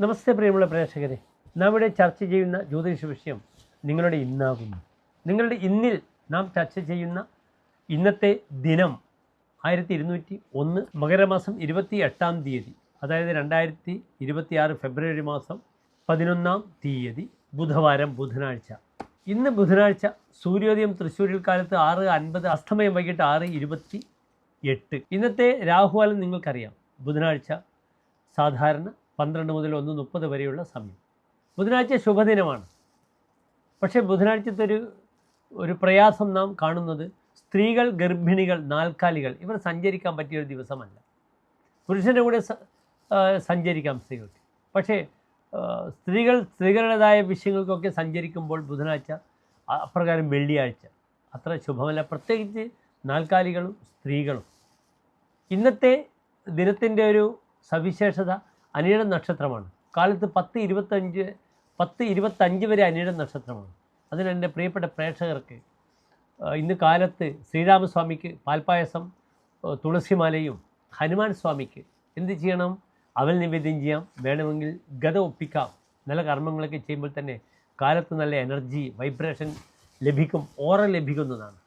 നമസ്തേ പ്രിയമുള്ള പ്രേക്ഷകരെ. നാം ഇവിടെ ചർച്ച ചെയ്യുന്ന ജ്യോതിഷ വിഷയം നിങ്ങളുടെ ഇന്നാകുന്നു. നിങ്ങളുടെ ഇന്നിൽ നാം ചർച്ച ചെയ്യുന്ന ഇന്നത്തെ ദിനം ആയിരത്തി ഇരുന്നൂറ്റി ഒന്ന് മകരമാസം ഇരുപത്തി എട്ടാം തീയതി അതായത് രണ്ടായിരത്തി ഇരുപത്തി ആറ് ഫെബ്രുവരി മാസം പതിനൊന്നാം തീയതി ബുധവാരം ബുധനാഴ്ച. ഇന്ന് ബുധനാഴ്ച സൂര്യോദയം തൃശ്ശൂരിൽ കാലത്ത് ആറ് അൻപത് അസ്തമയം വൈകിട്ട് ആറ് ഇരുപത്തി എട്ട് ഇന്നത്തെ രാഹുകാലം നിങ്ങൾക്കറിയാം. ബുധനാഴ്ച സാധാരണ പന്ത്രണ്ട് മുതൽ ഒന്ന് മുപ്പത് വരെയുള്ള സമയം. ബുധനാഴ്ച ശുഭദിനമാണ്. പക്ഷേ ബുധനാഴ്ചത്തെ ഒരു ഒരു പ്രയാസം നാം കാണുന്നത് സ്ത്രീകൾ ഗർഭിണികൾ നാൽക്കാലികൾ ഇവർ സഞ്ചരിക്കാൻ പറ്റിയ ഒരു ദിവസമല്ല. പുരുഷന്റെ കൂടെ സഞ്ചരിക്കാം സ്ത്രീകൾക്ക്. പക്ഷേ സ്ത്രീകൾ സ്ത്രീകളുടേതായ വിഷയങ്ങൾക്കൊക്കെ സഞ്ചരിക്കുമ്പോൾ ബുധനാഴ്ച അപ്രകാരം വെള്ളിയാഴ്ച. അത്ര ശുഭമല്ല. പ്രത്യേകിച്ച് നാൽക്കാലികളും സ്ത്രീകളും. ഇന്നത്തെ ദിനത്തിന്റെ ഒരു സവിശേഷത അനിഴ നക്ഷത്രമാണ്. കാലത്ത് പത്ത് ഇരുപത്തഞ്ച് പത്ത് ഇരുപത്തഞ്ച് വരെ അനിഴം നക്ഷത്രമാണ്. അതിന് എന്റെ പ്രിയപ്പെട്ട പ്രേക്ഷകർക്ക് ഇന്ന് കാലത്ത് ശ്രീരാമസ്വാമിക്ക് പാൽപ്പായസം തുളസിമാലയും ഹനുമാൻ സ്വാമിക്ക് എന്ത് ചെയ്യണം? അവൽ നിവേദ്യം ചെയ്യാം. വേണമെങ്കിൽ ഗത ഒപ്പിക്കാം. നല്ല കർമ്മങ്ങളൊക്കെ ചെയ്യുമ്പോൾ തന്നെ കാലത്ത് നല്ല എനർജി വൈബ്രേഷൻ ലഭിക്കും ഓറ ലഭിക്കുന്നതാണ്.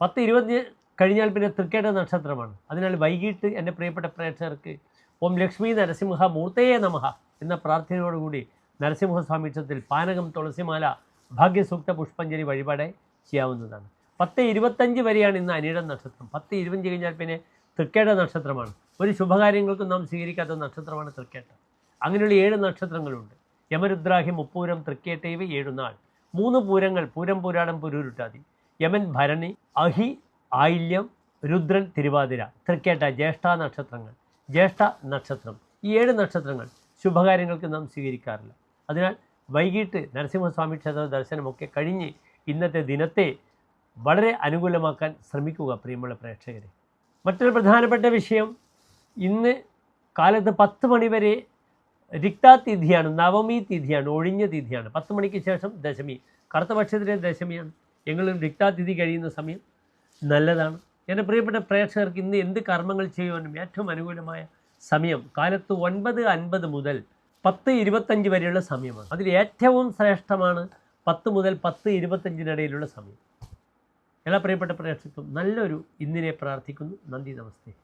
പത്ത് ഇരുപത് കഴിഞ്ഞാൽ പിന്നെ തൃക്കേട നക്ഷത്രമാണ്. അതിനാൽ വൈകിട്ട് എന്റെ പ്രിയപ്പെട്ട പ്രേക്ഷകർക്ക് ഓം ലക്ഷ്മി നരസിംഹ മൂർത്തയെ നമഹ എന്ന പ്രാർത്ഥനയോടുകൂടി നരസിംഹസ്വാമി ക്ഷേത്രത്തിൽ പാനകം തുളസിമാല ഭാഗ്യസൂക്ത പുഷ്പഞ്ജലി വഴിപാട് ചെയ്യാവുന്നതാണ്. പത്ത് ഇരുപത്തഞ്ച് വരെയാണ് ഇന്ന് അനിഴം നക്ഷത്രം. പത്ത് ഇരുപത്തഞ്ച് കഴിഞ്ഞാൽ പിന്നെ തൃക്കേട നക്ഷത്രമാണ്. ഒരു ശുഭകാര്യങ്ങൾക്കും നാം സ്വീകരിക്കാത്ത നക്ഷത്രമാണ് തൃക്കേട്ട. അങ്ങനെയുള്ള ഏഴ് നക്ഷത്രങ്ങളുണ്ട്. യമരുദ്രാഹി മുപ്പൂരം തൃക്കേട്ടൈവ ഏഴുനാൾ മൂന്ന് പൂരങ്ങൾ പൂരം പൂരാടം പുരൂരുട്ടാതി. യമൻ ഭരണി അഹി ആയില്യം രുദ്രൻ തിരുവാതിര. തൃക്കേട്ട ജ്യേഷ്ഠ നക്ഷത്രങ്ങൾ. ജ്യേഷ്ഠ നക്ഷത്രം. ഈ ഏഴ് നക്ഷത്രങ്ങൾ ശുഭകാര്യങ്ങൾക്ക് നാം സ്വീകരിക്കാറില്ല. അതിനാൽ വൈകിട്ട് നരസിംഹസ്വാമി ക്ഷേത്ര ദർശനമൊക്കെ കഴിഞ്ഞ് ഇന്നത്തെ ദിനത്തെ വളരെ അനുകൂലമാക്കാൻ ശ്രമിക്കുക പ്രിയമുള്ള പ്രേക്ഷകരെ. മറ്റൊരു പ്രധാനപ്പെട്ട വിഷയം ഇന്ന് കാലത്ത് പത്ത് മണിവരെ രിക്താ തിഥിയാണ് നവമി തിഥിയാണ് ഒഴിഞ്ഞ തിഥിയാണ്. പത്ത് മണിക്ക് ശേഷം ദശമി കറുത്ത പക്ഷത്തിലെ ദശമിയാണ്. എങ്കിലും രിക്താ തിഥി കഴിയുന്ന സമയം നല്ലതാണ്. എന്റെ പ്രിയപ്പെട്ട പ്രേക്ഷകർക്ക് ഇന്ന് എന്ത് കർമ്മങ്ങൾ ചെയ്യുവാനും ഏറ്റവും അനുകൂലമായ സമയം കാലത്ത് ഒൻപത് അൻപത് മുതൽ പത്ത് ഇരുപത്തഞ്ച് വരെയുള്ള സമയമാണ്. അതിൽ ഏറ്റവും ശ്രേഷ്ഠമാണ് പത്ത് മുതൽ പത്ത് ഇരുപത്തഞ്ചിനിടയിലുള്ള സമയം. എല്ലാ പ്രിയപ്പെട്ട പ്രേക്ഷകർക്കും നല്ലൊരു ഇന്നിനെ പ്രാർത്ഥിക്കുന്നു. നന്ദി നമസ്തേ.